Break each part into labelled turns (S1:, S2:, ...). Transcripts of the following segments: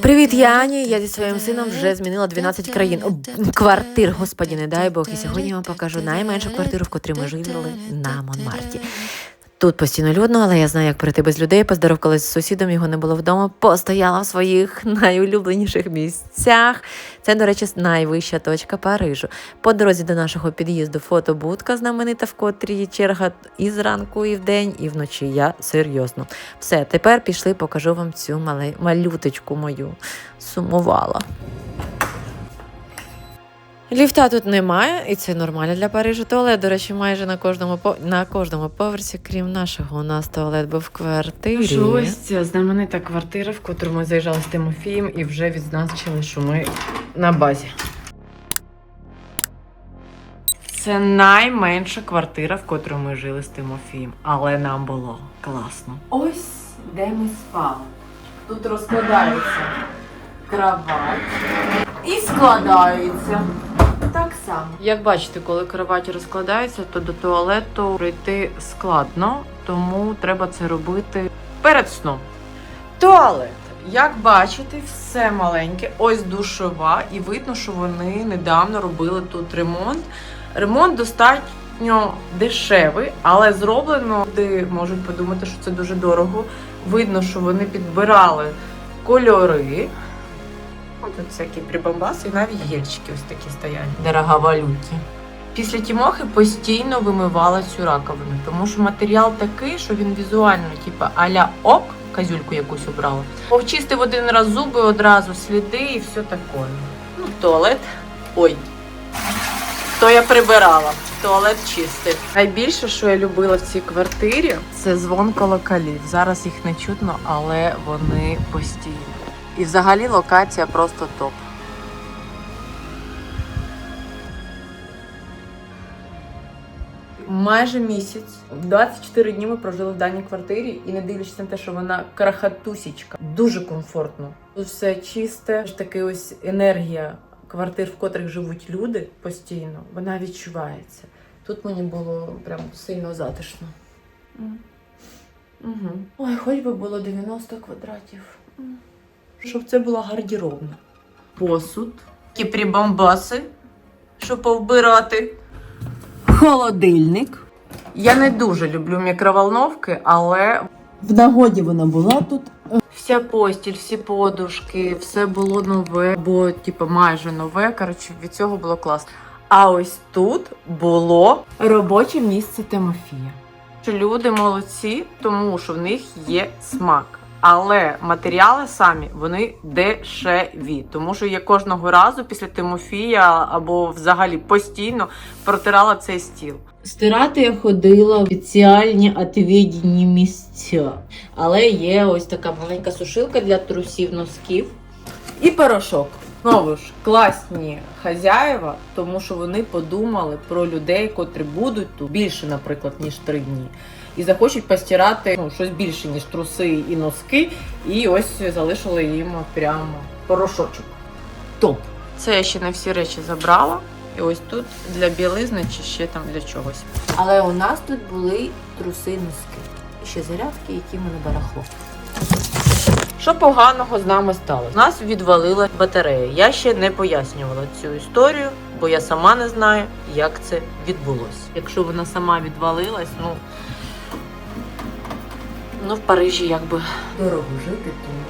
S1: Привіт, я Ані. Я зі своїм сином вже змінила 12 країн. О, квартир, господі, не дай Бог. І сьогодні я вам покажу найменшу квартиру, в котрій ми жили на Монмарті. Тут постійно людно, але я знаю, як пройти без людей. Поздоровкалась з сусідом, його не було вдома. Постояла в своїх найулюбленіших місцях. Це, до речі, найвища точка Парижу. По дорозі до нашого під'їзду фотобудка знаменита, в котрій черга і зранку, і вдень, і вночі. Я серйозно. Все, тепер пішли, покажу вам цю мале... малюточку мою. Сумувала. Ліфта тут немає, і це нормально для Парижу. Туалет, до речі, майже на кожному по на кожному поверсі, крім нашого, у нас туалет був в квартирі. Ось ця знаменита квартира, в котру ми заїжджали з Тимофієм і вже відзначили, що ми на базі. Це найменша квартира, в котру ми жили з Тимофієм, але нам було класно. Ось де ми спали. Тут розкладається кровать і складається. Так само. Як бачите, коли кровать розкладається, то до туалету прийти складно, тому треба це робити перед сном. Туалет. Як бачите, все маленьке. Ось душова, і видно, що вони недавно робили тут ремонт. Ремонт достатньо дешевий, але зроблено. Люди можуть подумати, що це дуже дорого. Видно, що вони підбирали кольори. Ну, Тут всякі прибамбаси і навіть гельчики ось такі стоять. Дороговалюті. Після Тімохи постійно вимивала цю раковину, тому що матеріал такий, що він візуально, типу, аля ок, козюльку якусь обрала. Повчистив один раз зуби, одразу сліди і все таке. Ну, туалет. Ой. То я прибирала. Туалет чистий. Найбільше, що я любила в цій квартирі, це звон колоколів. Зараз їх не чутно, але вони постійні. І взагалі локація просто топ. Майже місяць, 24 дні ми прожили в даній квартирі, і не дивлячись на те, що вона крахатусічка, дуже комфортно. Тут все чисте, ж таки ось енергія квартир, в котрих живуть люди постійно, вона відчувається. Тут мені було прям сильно затишно. Угу. Ой, хоч би було 90 квадратів. М. Щоб це була гардеробна. Посуд. Такі прибамбаси, щоб повбирати. Холодильник. Я не дуже люблю мікроволновки, але
S2: В нагоді вона була тут.
S1: вся постіль, всі подушки, все було нове, бо типу, майже нове. Коротше, від цього було класно. А ось тут було робоче місце Тимофія. Що люди молодці, тому що в них є смак. Але матеріали самі вони дешеві, тому що я кожного разу після Тимофія або взагалі постійно протирала цей стіл.
S2: Стирати я ходила в спеціальні відведені місця. Але є ось така маленька сушилка для трусів носків.
S1: І порошок. Знову ж класні хазяїва, тому що вони подумали про людей, котрі будуть тут більше, наприклад, ніж три дні. І захочуть постирати ну, щось більше, ніж труси і носки. І ось залишили їм прямо порошочок. Топ. Це я ще не всі речі забрала. І ось тут для білизни чи ще там для чогось.
S2: Але у нас тут були труси носки. І ще зарядки, які ми не барахло.
S1: Що поганого з нами стало? У нас відвалила батарея. Я ще не пояснювала цю історію, бо я сама не знаю, як це відбулося. Якщо вона сама відвалилась, ну, ну в Парижі якби дорого жити, тому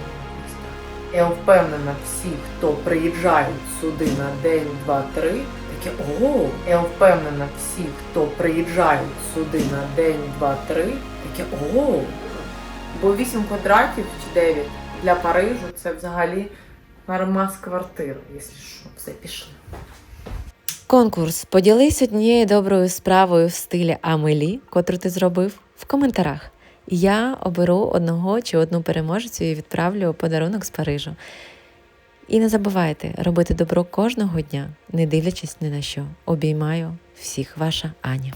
S1: я впевнена, всі, хто приїжджають сюди на день, два, три, такі ого. Я впевнена, всі, хто приїжджають сюди на день, два, три, такі ого. Бо 8 квадратів чи 9 для Парижу це взагалі нормас квартира, якщо що, все пішли. Конкурс. Поділись однією доброю справою в стилі Амелі, котру ти зробив, в коментарях. Я оберу одного чи одну переможцю і відправлю подарунок з Парижу. І не забувайте робити добро кожного дня, не дивлячись ні на що. Обіймаю всіх, ваша Аня.